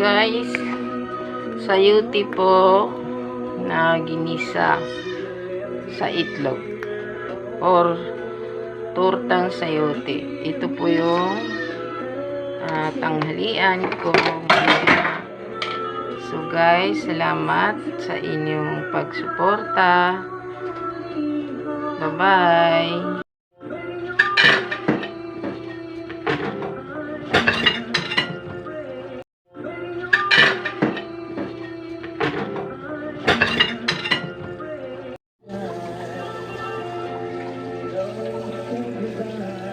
guys, sayuti po na ginisa sa itlog or tortang sayote. Ito po yung ah, tanghalian ko. So guys, salamat sa inyong pagsuporta. Thank you.